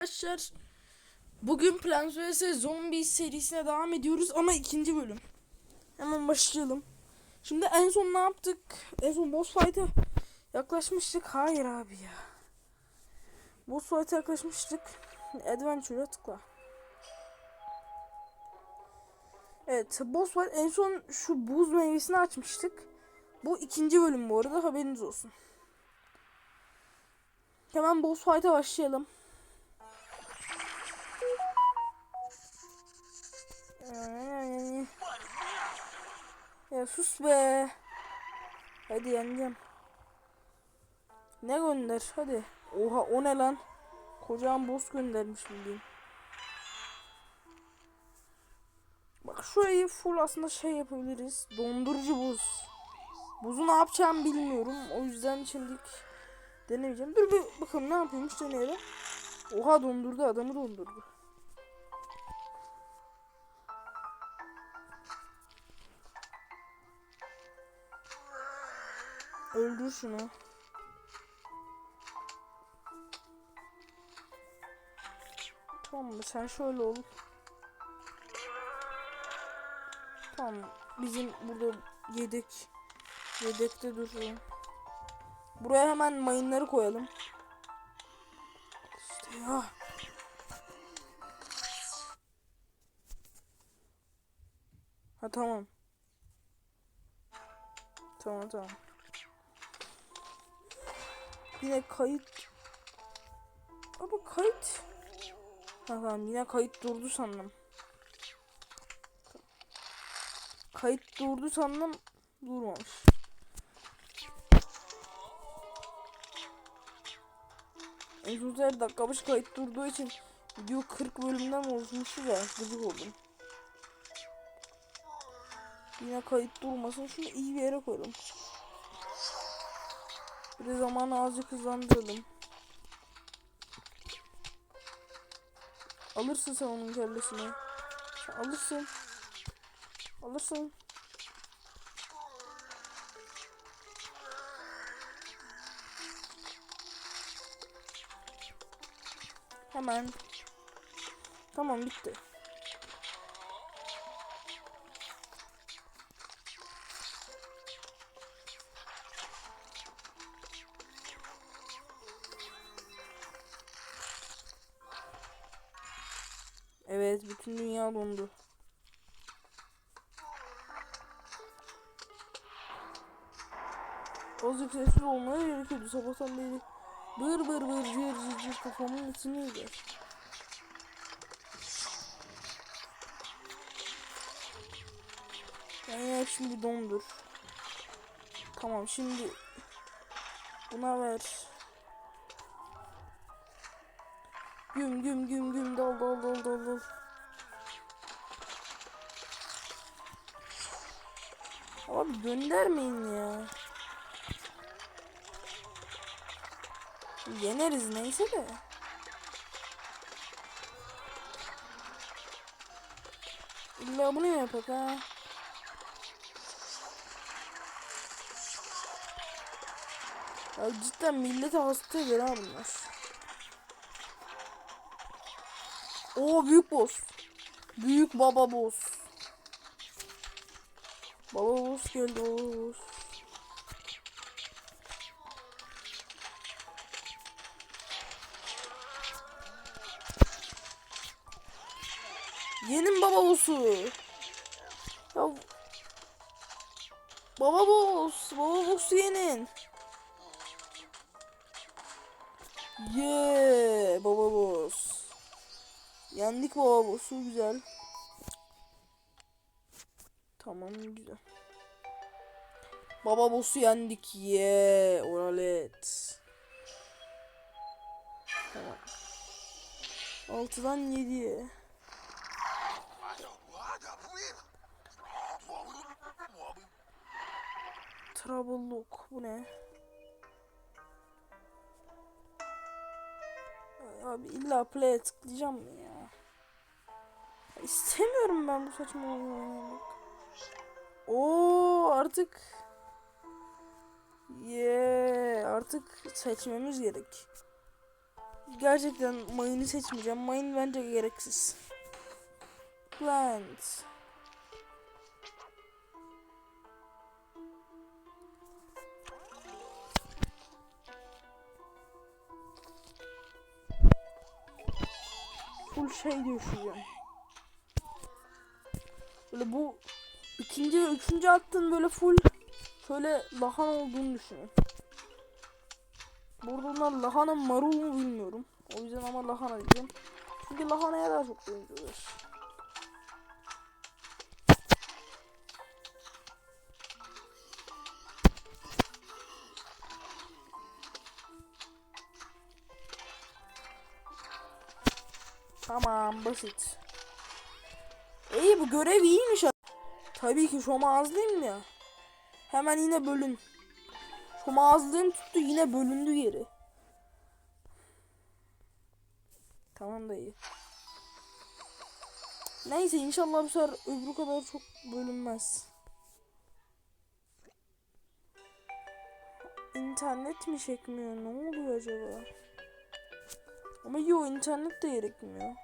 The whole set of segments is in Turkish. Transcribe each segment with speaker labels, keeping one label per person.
Speaker 1: Arkadaşlar bugün Plants vs Zombies serisine devam ediyoruz ama ikinci bölüm. Hemen başlayalım. Şimdi en son ne yaptık? En son boss fight'a yaklaşmıştık. Hayır abi ya. Boss fight'a yaklaşmıştık. Adventure'a tıkla. Evet boss fight en son şu buz meyvesini açmıştık. Bu ikinci bölüm bu arada haberiniz olsun. Hemen boss fight'a başlayalım. Ya sus be. Hadi yeneceğim. Ne gönder hadi. Oha o ne lan? Kocaman boss göndermiş bildiğin. Bak şurayı full aslında şey yapabiliriz. Dondurucu buz. Buzu ne yapacağım bilmiyorum. O yüzden şimdilik denemeyeceğim. Dur bir bakalım ne yapıyormuş deneyelim. Oha dondurdu adamı dondurdu. Öldür şunu. Tamam mı? Sen şöyle ol. Tamam. Bizim burada yedek yedekte dursun. Buraya hemen mayınları koyalım. İşte ya. Ha tamam. Tamam tamam. Yine kayıt. Ama kayıt. Ha tamam yine kayıt durdu sandım. Kayıt durdu sandım. Durmamış. En son her dakika başı kayıt durduğu için video 40 bölümden oluşmuştu da gıcık oldum. Yine kayıt durmasın. Şunu iyi bir yere koyalım. De zamanı azıcık hızlandıralım. Alırsın sen onun kellesini. Sen alırsın. Alırsın. Hemen. Tamam bitti. Evet bütün dünya dondu. Azıcık sessiz olmaya gerekiyordu sabahtan beri. Bır bır bır cır cır cır kafamın içindeydi. Yani şimdi dondur. Tamam şimdi buna ver. Güm güm güm güm dal dal dal dal dal. Abi göndermeyin ya. Yeneriz neyse de. İlla bunu yapak ha? Ya cidden millete hasta ha bunlar. Oo büyük boss. Büyük baba boss. Baba boss geldi boss. Yenin baba boss'u. Ya Baba boss, baba boss'u yenin. Yeah, baba boss. Yendik baba boss'u güzel. Tamam güzel. Baba boss'u yendik. Yeah, oralet. Tamam. 6'dan 7'ye. Trouble look. Bu ne? Abi illa play'e tıklayacağım mı ya? İstemiyorum ben bu saçma oyunu. Oo artık Yeah, artık seçmemiz gerek. Gerçekten mayını seçmeyeceğim. Mayın bence gereksiz. Plant. Şey düşeceğim. Böyle bu ikinci ve üçüncü attığın böyle full şöyle lahana olduğunu düşünün. Burada onlar lahana marul mu bilmiyorum. O yüzden ama lahana diyeceğim. Çünkü lahanaya daha çok benziyorlar. Tamam basit. İyi bu görev iyiymiş. Tabii ki şoma azlayayım ya. Hemen yine bölün. Şoma azlığım tuttu yine bölündü geri. Tamam da iyi. Neyse inşallah bu sefer öbürü kadar çok bölünmez. İnternet mi çekmiyor? Ne oluyor acaba? Ama yok internet de gerekmiyor.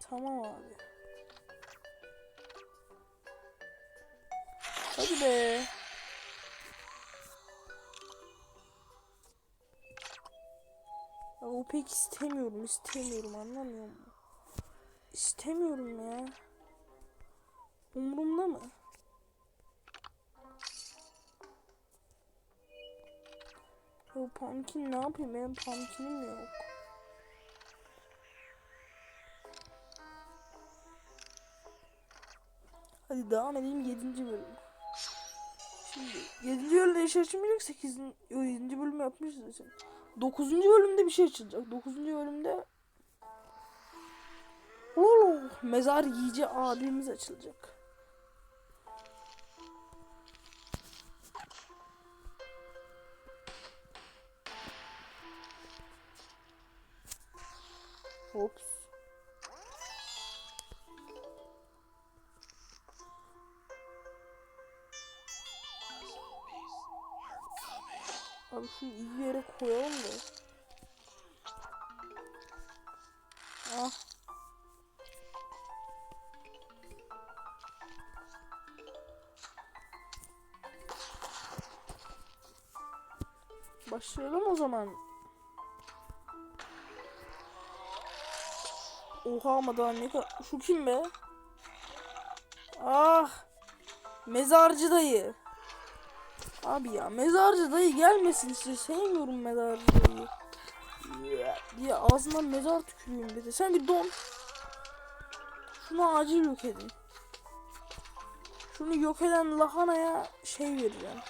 Speaker 1: Tamam abi. Hadi be. Ya o pek istemiyorum, istemiyorum anlamıyor musun? İstemiyorum ya. Umurumda mı? Ya pumpkin ne yapayım? Benim pumpkinim yok. Hadi devam edelim 7. bölüm. Şimdi 7. bölümde iş açmayacak 8. 7. bölüm yapmışız zaten. 9. bölümde bir şey açılacak. 9. bölümde Oo, mezar yiyici abimiz açılacak. Hops. Abi şu iyi yere koyalım da. Ah. Başlayalım o zaman. Oha ama daha ne kadar... Şu kim be? Ah. Mezarcı dayı. Abi ya mezarcı dayı gelmesin işte. Sevmiyorum mezarcı dayı. Diye ağzından mezar tükürüyorum dedi. Sen bir don. Şunu acil yok edin. Şunu yok eden lahanaya şey vereceğim.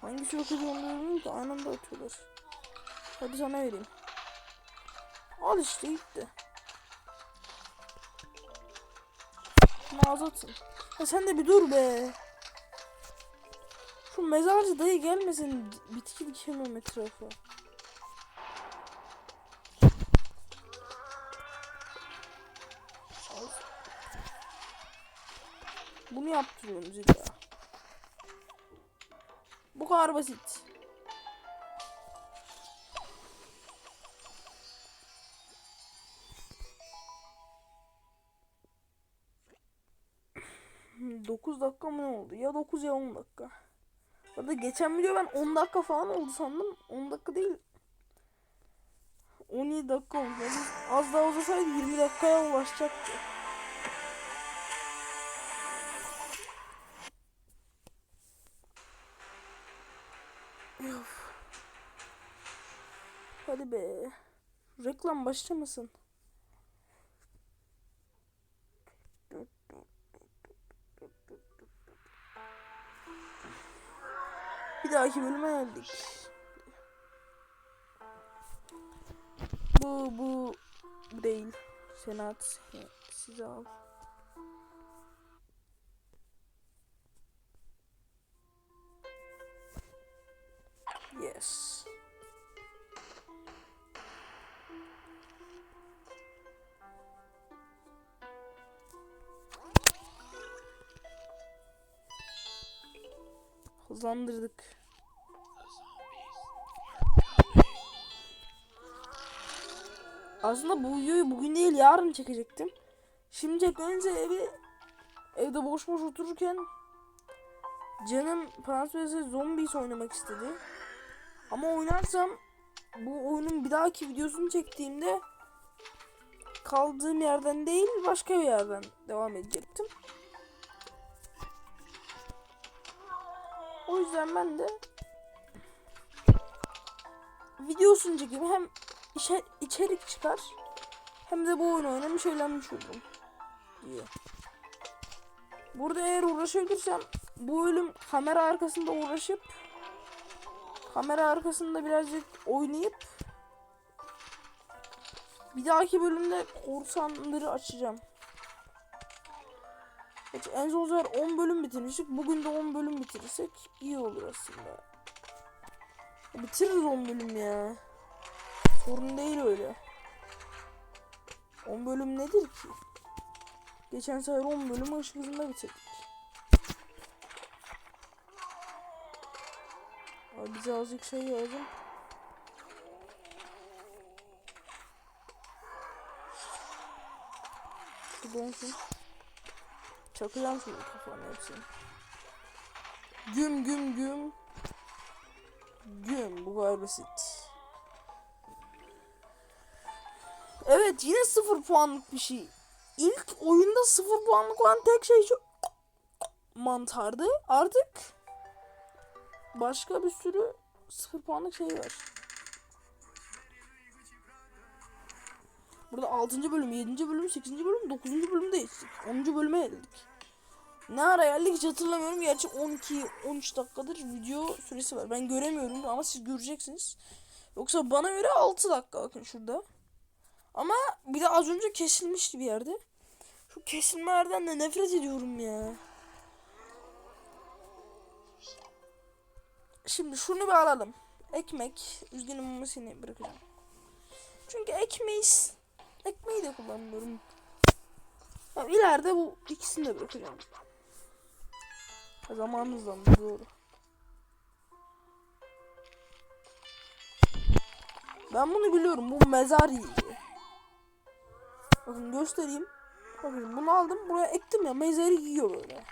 Speaker 1: Hangisi yok ediyor bilmiyorum ki aynı anda atıyorlar. Hadi sana vereyim. Al işte gitti. Atın. Ya sen de bir dur be. Şu mezarcı dayı gelmesin bitki dikemem etrafa. Bunu yaptırıyoruz illa. Bu kadar basit. 9 dakika mı ne oldu? Ya 9 ya 10 dakika. Orada geçen video ben 10 dakika falan oldu sandım. 10 dakika değil. 17 dakika oldu. Yani az daha uzasaydı 20 dakikaya ulaşacaktı. Hadi be. Reklam başlamasın. Dahaki bölüme geldik. Bu bu değil. Senat size al. Yes. Hızlandırdık. Aslında bu videoyu bugün değil yarın çekecektim. Şimdi çekmeyince evi evde boş boş otururken canım vs Zombies oynamak istedi. Ama oynarsam bu oyunun bir dahaki videosunu çektiğimde kaldığım yerden değil başka bir yerden devam edecektim. O yüzden ben de videosunu çekeyim hem içe- içerik çıkar hem de bu oyunu oynamış eğlenmiş olurum diye. Burada eğer uğraşabilirsem bu bölüm kamera arkasında uğraşıp kamera arkasında birazcık oynayıp bir dahaki bölümde korsanları açacağım. Evet, en son sefer 10 bölüm bitirmiştik. Bugün de 10 bölüm bitirirsek iyi olur aslında. Bitiririz 10 bölüm ya. Sorun değil öyle. 10 bölüm nedir ki? Geçen sefer 10 bölümü ışık hızında bitirdik. Abi bize azıcık şey lazım. Şu donsun. Çakacağım şimdi kafana hepsini. Güm güm güm. Güm bu kadar basit. Evet yine sıfır puanlık bir şey. İlk oyunda sıfır puanlık olan tek şey şu mantardı. Artık başka bir sürü sıfır puanlık şey var. Burada 6. bölüm, 7. bölüm, 8. bölüm, 9. bölümde geçtik. 10. bölüme geldik. Ne ara geldik hiç hatırlamıyorum. Gerçi 12-13 dakikadır video süresi var. Ben göremiyorum ama siz göreceksiniz. Yoksa bana göre 6 dakika bakın şurada. Ama bir de az önce kesilmişti bir yerde. Şu kesilmelerden de nefret ediyorum ya. Şimdi şunu bir alalım. Ekmek. Üzgünüm ama seni bırakacağım. Çünkü ekmeği ekmeği de kullanmıyorum. Ya ileride bu ikisini de bırakacağım. Zamanınızdan doğru. Ben bunu biliyorum. Bu mezar. Bakın göstereyim. Bakın bunu aldım. Buraya ektim ya. Mezarı yiyor böyle.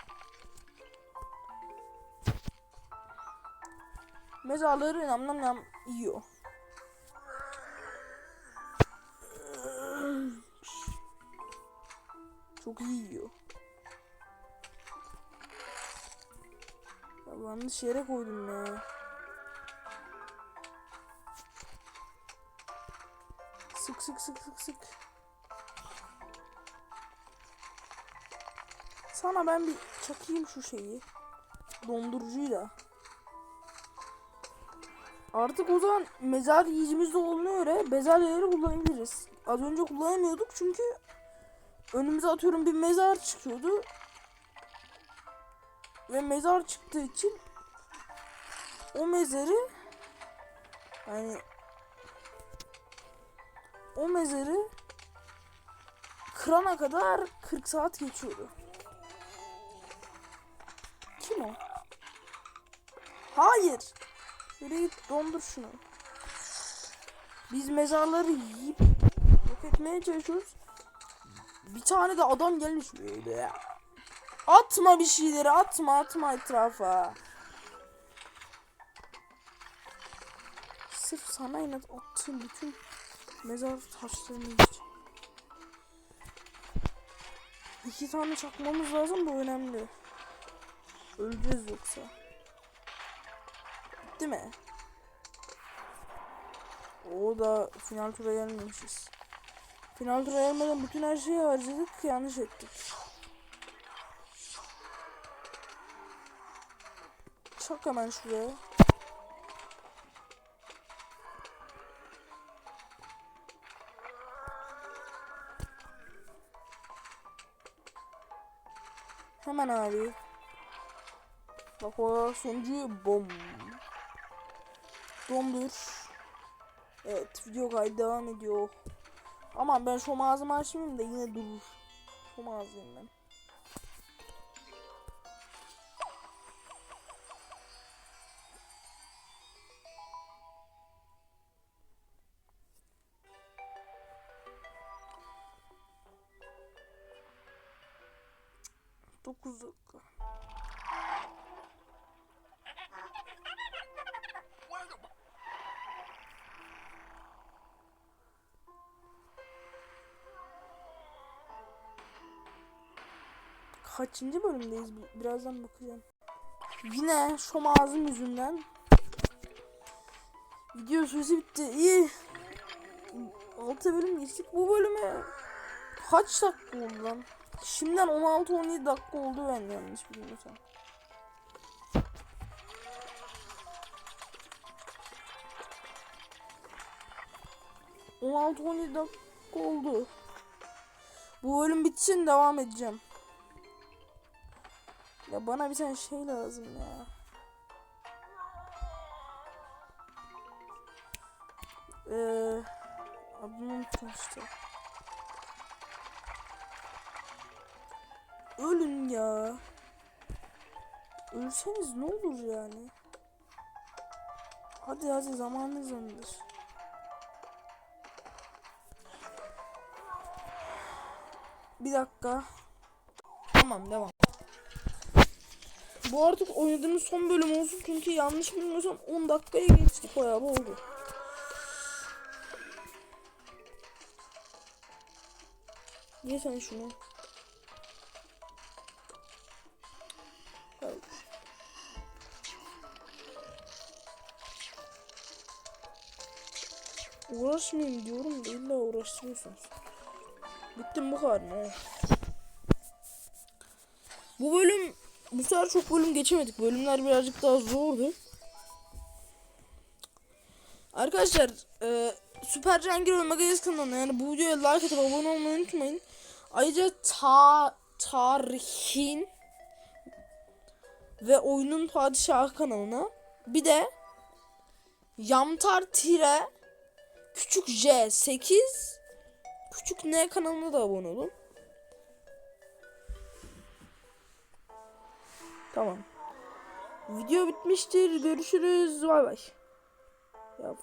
Speaker 1: Mezarları nam nam nam yiyor. Çok iyi yiyor. Ya yanlış yere koydum ya. Sık sık sık sık sık. Sana ben bir çakayım şu şeyi. Dondurucuyla. Artık o zaman mezar yiyicimiz de olduğuna göre bezelyeleri kullanabiliriz. Az önce kullanamıyorduk çünkü önümüze atıyorum bir mezar çıkıyordu. Ve mezar çıktığı için o mezarı yani o mezarı kırana kadar 40 saat geçiyordu. Kim o? Hayır. Yürü dondur şunu. Biz mezarları yiyip yok etmeye çalışıyoruz. Bir tane de adam gelmiş böyle. Atma bir şeyleri atma atma etrafa. Sırf sana inat attığım bütün mezar taşlarını yiyeceğim. İki tane çakmamız lazım bu önemli. Öleceğiz yoksa. Değil mi? O da final tura gelmemişiz. Final tura gelmeden bütün her şeyi harcadık yanlış ettik. Çak hemen şuraya. Hemen abi. O sonucu bom. Dondur. Evet video kaydı devam ediyor. Aman ben şu ağzımı açmayayım da yine durur. Şu ağzıyım ben. Kaçıncı bölümdeyiz? Bir- Birazdan bakacağım. Yine şom ağzım yüzünden video süresi bitti. İyi. 6 bölüm geçtik. Bu bölüme kaç dakika oldu lan? Şimdiden 16-17 dakika oldu ben yanlış bilmiyorsam. Dakika oldu. Bu bölüm bitsin devam edeceğim. Ya bana bir tane şey lazım ya. Eee adını unuttum işte. Ölün ya. Ölseniz ne olur yani. Hadi hadi zamanınız önündür. Bir dakika. Tamam devam. Bu artık oynadığımız son bölüm olsun çünkü yanlış bilmiyorsam 10 dakikaya geçtik bayağı bir oldu. Ye sen şunu. Hayır. Uğraşmayayım diyorum da illa uğraştırıyorsunuz. Bittim bu kadar ne? Bu bölüm bu sefer çok bölüm geçemedik. Bölümler birazcık daha zordu. Arkadaşlar e, Süper Cihangir ve Magazin kanalına yani bu videoya like atıp abone olmayı unutmayın. Ayrıca ta tarihin ve oyunun padişahı kanalına bir de Yamtar tire küçük J 8 küçük N kanalına da abone olun. Tamam. Video bitmiştir. Görüşürüz. Bay bay. Ya